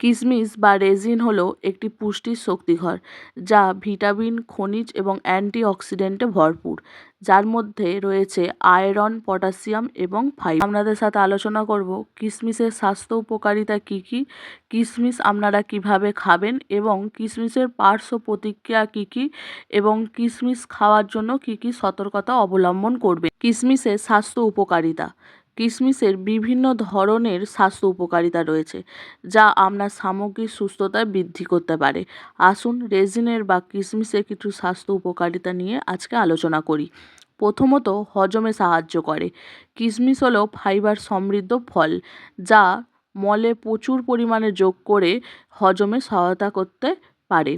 কিশমিশ বা রেজিন হলো একটি পুষ্টির শক্তিঘর, যা ভিটামিন, খনিজ এবং অ্যান্টিঅক্সিডেন্টে ভরপুর, যার মধ্যে রয়েছে আয়রন, পটাশিয়াম এবং ফাইবার। আপনাদের সাথে আলোচনা করব কিশমিশের স্বাস্থ্য উপকারিতা কী কী কিশমিশ আপনারা কীভাবে খাবেন এবং কিশমিশের পার্শ্ব প্রতিক্রিয়া কী কী এবং কিশমিশ খাওয়ার জন্য কী কী সতর্কতা অবলম্বন করবে। কিশমিশের স্বাস্থ্য উপকারিতা কিশমিশের বিভিন্ন ধরনের স্বাস্থ্য উপকারিতা রয়েছে, যা আপনার সামগ্রিক সুস্থতা বৃদ্ধি করতে পারে। আসুন রেজিনের বা কিশমিশের কিছু স্বাস্থ্য উপকারিতা নিয়ে আজকে আলোচনা করি। প্রথমত, হজমে সাহায্য করে। কিশমিশ হলো ফাইবার সমৃদ্ধ ফল, যা মলে প্রচুর পরিমাণে যোগ করে হজমে সহায়তা করতে পারে।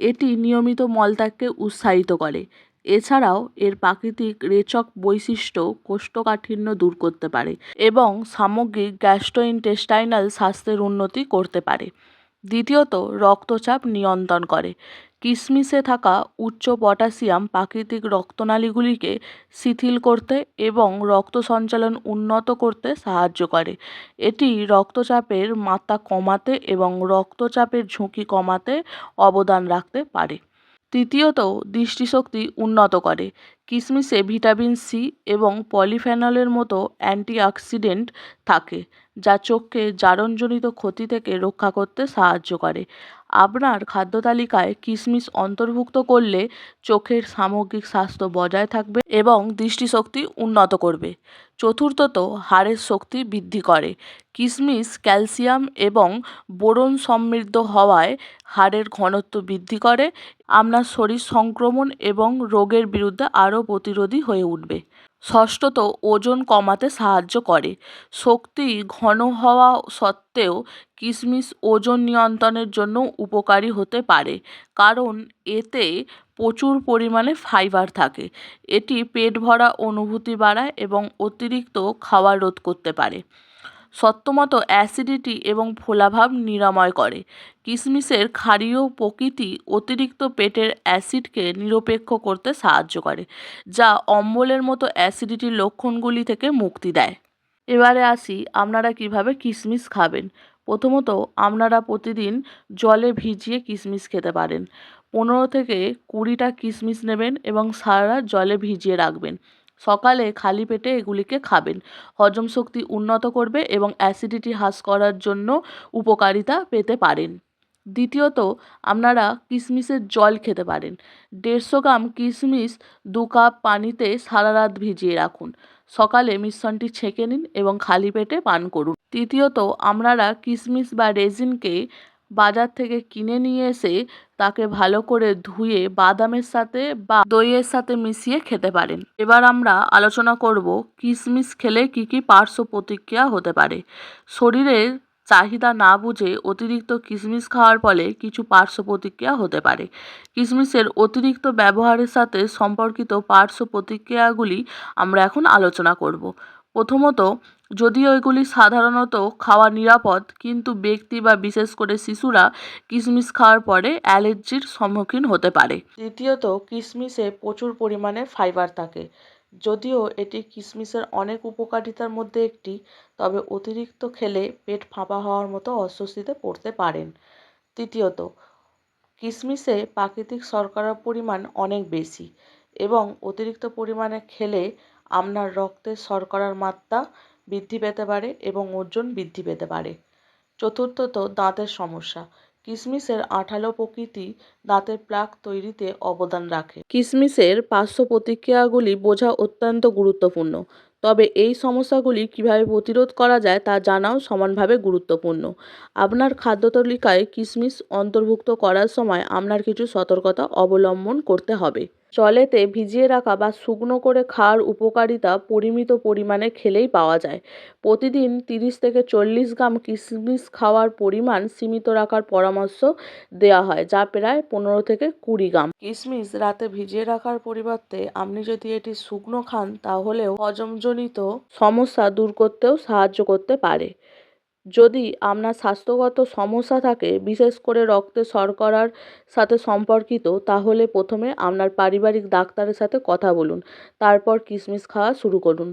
এটি নিয়মিত মলত্যাগকে উৎসাহিত করে। এছাড়াও এর প্রাকৃতিক রেচক বৈশিষ্ট্য কোষ্ঠকাঠিন্য দূর করতে পারে এবং সামগ্রিক গ্যাস্ট্রোইন্টেস্টাইনাল স্বাস্থ্যের উন্নতি করতে পারে। দ্বিতীয়ত, রক্তচাপ নিয়ন্ত্রণ করে। কিশমিশে থাকা উচ্চ পটাশিয়াম প্রাকৃতিক রক্তনালীগুলিকে শিথিল করতে এবং রক্ত সঞ্চালন উন্নত করতে সাহায্য করে। এটি রক্তচাপের মাত্রা কমাতে এবং রক্তচাপের ঝুঁকি কমাতে অবদান রাখতে পারে। তৃতীয়ত, দৃষ্টিশক্তি উন্নত করে। কিশমিশে ভিটামিন সি এবং পলিফেনলের মতো অ্যান্টিঅক্সিডেন্ট থাকে, যা চোখকে জারণজনিত ক্ষতি থেকে রক্ষা করতে সাহায্য করে। আপনার খাদ্য তালিকায় কিশমিশ অন্তর্ভুক্ত করলে চোখের সামগ্রিক স্বাস্থ্য বজায় থাকবে এবং দৃষ্টিশক্তি উন্নত করবে। চতুর্থত, হাড়ের শক্তি বৃদ্ধি করে। কিশমিশ ক্যালসিয়াম এবং বোরন সমৃদ্ধ হওয়ায় হাড়ের ঘনত্ব বৃদ্ধি করে। আপনার শরীর সংক্রমণ এবং রোগের বিরুদ্ধে আরও প্রতিরোধী হয়ে উঠবে। ষষ্ঠত ওজন কমাতে সাহায্য করে। শক্তি ঘন হওয়া সত্ত্বেও কিশমিশ ওজন নিয়ন্ত্রণের জন্য উপকারী হতে পারে, কারণ এতে প্রচুর পরিমাণে ফাইবার থাকে। এটি পেট ভরা অনুভূতি বাড়ায় এবং অতিরিক্ত খাওয়া রোধ করতে পারে। সত্যমত অ্যাসিডিটি এবং ফোলাভাব নিরাময় করে। কিশমিশের ক্ষারীয় প্রকৃতি অতিরিক্ত পেটের অ্যাসিডকে নিরপেক্ষ করতে সাহায্য করে, যা অম্বলের মতো অ্যাসিডিটির লক্ষণগুলি থেকে মুক্তি দেয়। এবারে আসি আপনারা কীভাবে কিশমিশ খাবেন। প্রথমত, আপনারা প্রতিদিন জলে ভিজিয়ে কিশমিশ খেতে পারেন। পনেরো থেকে কুড়িটা কিশমিশ নেবেন এবং সারা জলে ভিজিয়ে রাখবেন। সকালে খালি পেটে এগুলিকে খাবেন। হজম শক্তি উন্নত করবে এবং অ্যাসিডিটি হ্রাস করার জন্য উপকারিতা পেতে পারেন। দ্বিতীয়ত, আপনারা কিশমিশের জল খেতে পারেন। দেড়শো গ্রাম কিশমিশ দু কাপ পানিতে সারা রাত ভিজিয়ে রাখুন। সকালে মিশ্রণটি ছেঁকে নিন এবং খালি পেটে পান করুন। তৃতীয়ত, আপনারা কিশমিশ বা রেজিনকে বাজার থেকে কিনে নিয়ে এসে তাকে ভালো করে ধুয়ে বাদামের সাথে বা দইয়ের সাথে মিশিয়ে খেতে পারেন। এবার আমরা আলোচনা করব কিশমিশ খেলে কী কী পার্শ্ব প্রতিক্রিয়া হতে পারে। শরীরের চাহিদা না বুঝে অতিরিক্ত কিশমিশ খাওয়ার ফলে কিছু পার্শ্ব প্রতিক্রিয়া হতে পারে। কিশমিশের অতিরিক্ত ব্যবহারের সাথে সম্পর্কিত পার্শ্ব প্রতিক্রিয়াগুলি আমরা এখন আলোচনা করব। প্রথমত, যদিও এগুলি সাধারণত খাওয়া নিরাপদ, কিন্তু ব্যক্তি বা বিশেষ করে শিশুরা কিশমিশ খাওয়ার পরে অ্যালার্জির সম্মুখীন হতে পারে। দ্বিতীয়ত কিশমিশে প্রচুর পরিমাণে ফাইবার থাকে। যদিও এটি কিশমিশের অনেক উপকারিতার মধ্যে একটি, তবে অতিরিক্ত খেলে পেট ফাঁপা হওয়ার মতো অস্বস্তিতে পড়তে পারেন। তৃতীয়ত কিশমিশে প্রাকৃতিক শর্করার পরিমাণ অনেক বেশি এবং অতিরিক্ত পরিমাণে খেলে আপনার রক্তে শর্করার মাত্রা বৃদ্ধি পেতে পারে এবং ওজন বৃদ্ধি পেতে পারে। চতুর্থত, দাঁতের সমস্যা। কিশমিশের আঠালো প্রকৃতি দাঁতের প্লাক তৈরিতে অবদান রাখে। কিশমিশের পার্শ্ব প্রতিক্রিয়াগুলি বোঝা অত্যন্ত গুরুত্বপূর্ণ। তবে এই সমস্যাগুলি কীভাবে প্রতিরোধ করা যায় তা জানাও সমানভাবে গুরুত্বপূর্ণ। আপনার খাদ্য তালিকায় কিশমিশ অন্তর্ভুক্ত করার সময় আপনার কিছু সতর্কতা অবলম্বন করতে হবে। জলেতে ভিজিয়ে রাখা বা শুকনো করে খাওয়ার উপকারিতা পরিমিত পরিমাণে খেলেই পাওয়া যায়। প্রতিদিন তিরিশ থেকে চল্লিশ গ্রাম কিশমিশ খাওয়ার পরিমাণ সীমিত রাখার পরামর্শ দেওয়া হয়, যা প্রায় পনেরো থেকে কুড়ি গ্রাম। কিশমিশ রাতে ভিজিয়ে রাখার পরিবর্তে আপনি যদি এটি শুকনো খান, তাহলেও হজমজনিত সমস্যা দূর করতেও সাহায্য করতে পারে। যদি আপনার স্বাস্থ্যগত সমস্যা থাকে, বিশেষ করে রক্তে শর্করার সাথে সম্পর্কিত, তাহলে প্রথমে আপনার পারিবারিক ডাক্তারের সাথে কথা বলুন। তারপর কিশমিশ খাওয়া শুরু করুন।